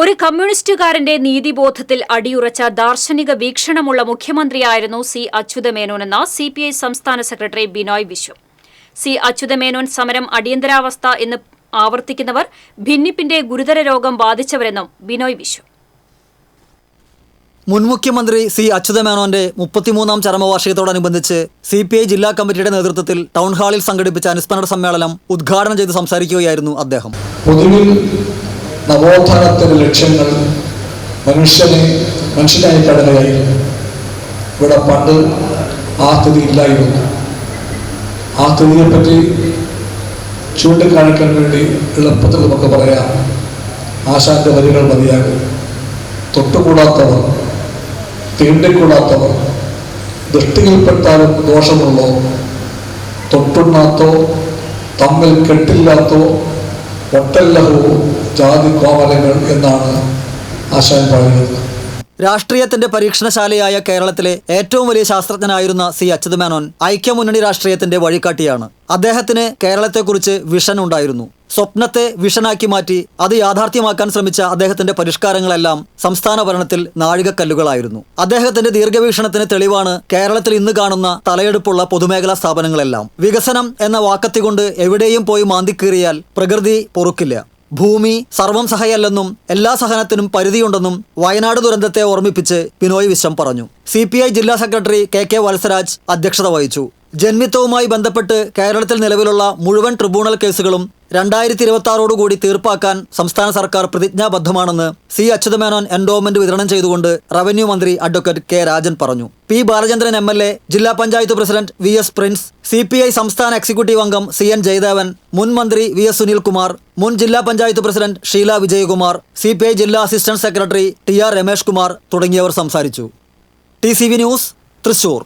ഒരു കമ്മ്യൂണിസ്റ്റുകാരന്റെ നീതിബോധത്തിൽ അടിയുറച്ച ദാർശനിക വീക്ഷണമുള്ള മുഖ്യമന്ത്രിയായിരുന്നു സി അച്യുതമേനോനെന്ന് സി പി ഐ സംസ്ഥാന സെക്രട്ടറി ബിനോയ് വിശ്വം. സി അച്യുതമേനോൻ സമരം അടിയന്തരാവസ്ഥ എന്ന് ആവർത്തിക്കുന്നവർ ഭിന്നിപ്പിന്റെ ഗുരുതര രോഗം ബാധിച്ചവരെന്നും ബിനോയ് വിശ്വം. മുൻ മുഖ്യമന്ത്രി സി അച്യുതമേനോന്റെ മുപ്പത്തിമൂന്നാം ചരമവാർഷികത്തോടനുബന്ധിച്ച് സി പി ഐ ജില്ലാ കമ്മിറ്റിയുടെ നേതൃത്വത്തിൽ ടൗൺ ഹാളിൽ സംഘടിപ്പിച്ച അനുസ്മരണ സമ്മേളനം ഉദ്ഘാടനം ചെയ്ത് സംസാരിക്കുകയായിരുന്നു അദ്ദേഹം. പൊതുവിൽ നവോത്ഥാനത്തിന്റെ ലക്ഷ്യങ്ങൾ മനുഷ്യനെ മനുഷ്യനായി കടന്നുകയായി ഇവിടെ പണ്ട് ആ സ്ഥിതി ഇല്ലായിരുന്നു. ആ സ്ഥിതിയെപ്പറ്റി ചൂണ്ടിക്കാണിക്കാൻ വേണ്ടി എളുപ്പത്തിൽ നമുക്ക് പറയാം. ആശാന്റെ വരികൾ മതിയാകും. തൊട്ടുകൂടാത്തവർ തീണ്ടിക്കൂടാത്തവർ ദൃഷ്ടിയിൽപ്പെട്ടാലും ദോഷമുള്ളോ തൊട്ടുണ്ണാത്തോ തമ്മിൽ കെട്ടില്ലാത്തോ ഒട്ടല്ലഹോ ജാതി കോമലങ്ങൾ എന്നാണ് ആശാൻ പറയുന്നത്. രാഷ്ട്രീയത്തിന്റെ പരീക്ഷണശാലയായ കേരളത്തിലെ ഏറ്റവും വലിയ ശാസ്ത്രജ്ഞനായിരുന്ന സി അച്യുതമേനോൻ ഐക്യമുന്നണി രാഷ്ട്രീയത്തിന്റെ വഴികാട്ടിയാണ്. അദ്ദേഹത്തിന് കേരളത്തെക്കുറിച്ച് വിഷൻ ഉണ്ടായിരുന്നു. സ്വപ്നത്തെ വിഷനാക്കി മാറ്റി അത് യാഥാർത്ഥ്യമാക്കാൻ ശ്രമിച്ച അദ്ദേഹത്തിന്റെ പരിഷ്കാരങ്ങളെല്ലാം സംസ്ഥാന ഭരണത്തിൽ നാഴികക്കല്ലുകളായിരുന്നു. അദ്ദേഹത്തിന്റെ ദീർഘവീക്ഷണത്തിന് തെളിവാണ് കേരളത്തിൽ ഇന്ന് കാണുന്ന തലയെടുപ്പുള്ള പൊതുമേഖലാ സ്ഥാപനങ്ങളെല്ലാം. വികസനം എന്ന വാക്കത്തികൊണ്ട് എവിടെയും പോയി മാന്തിക്കീറിയാൽ പ്രകൃതി പൊറുക്കില്ല. ഭൂമി സർവം സഹയല്ലെന്നും എല്ലാ സഹനത്തിനും പരിധിയുണ്ടെന്നും വയനാട് ദുരന്തത്തെ ഓർമ്മിപ്പിച്ച് ബിനോയ് വിശ്വം പറഞ്ഞു. സി ജില്ലാ സെക്രട്ടറി കെ കെ വത്സരാജ് അധ്യക്ഷത വഹിച്ചു. ജന്മിത്വവുമായി ബന്ധപ്പെട്ട് കേരളത്തിൽ നിലവിലുള്ള മുഴുവൻ ട്രിബ്യൂണൽ കേസുകളും രണ്ടായിരത്തി ഇരുപത്തി തീർപ്പാക്കാൻ സംസ്ഥാന സർക്കാർ പ്രതിജ്ഞാബദ്ധമാണെന്ന് സി അച്യുതമേനോൻ എൻഡോമെന്റ് വിതരണം ചെയ്തുകൊണ്ട് റവന്യൂ മന്ത്രി അഡ്വക്കേറ്റ് കെ രാജൻ പറഞ്ഞു. പി ബാലചന്ദ്രൻ എം ജില്ലാ panchayat president V S Prince C സംസ്ഥാന എക്സിക്യൂട്ടീവ് അംഗം സി എൻ ജയദേവൻ മുൻ മന്ത്രി വി എസ് സുനിൽകുമാർ മുൻ ജില്ലാ പഞ്ചായത്ത് പ്രസിഡന്റ് ഷീല വിജയകുമാർ സി ജില്ലാ assistant secretary T R Ramesh Kumar തുടങ്ങിയവർ സംസാരിച്ചു. T news Thrissur.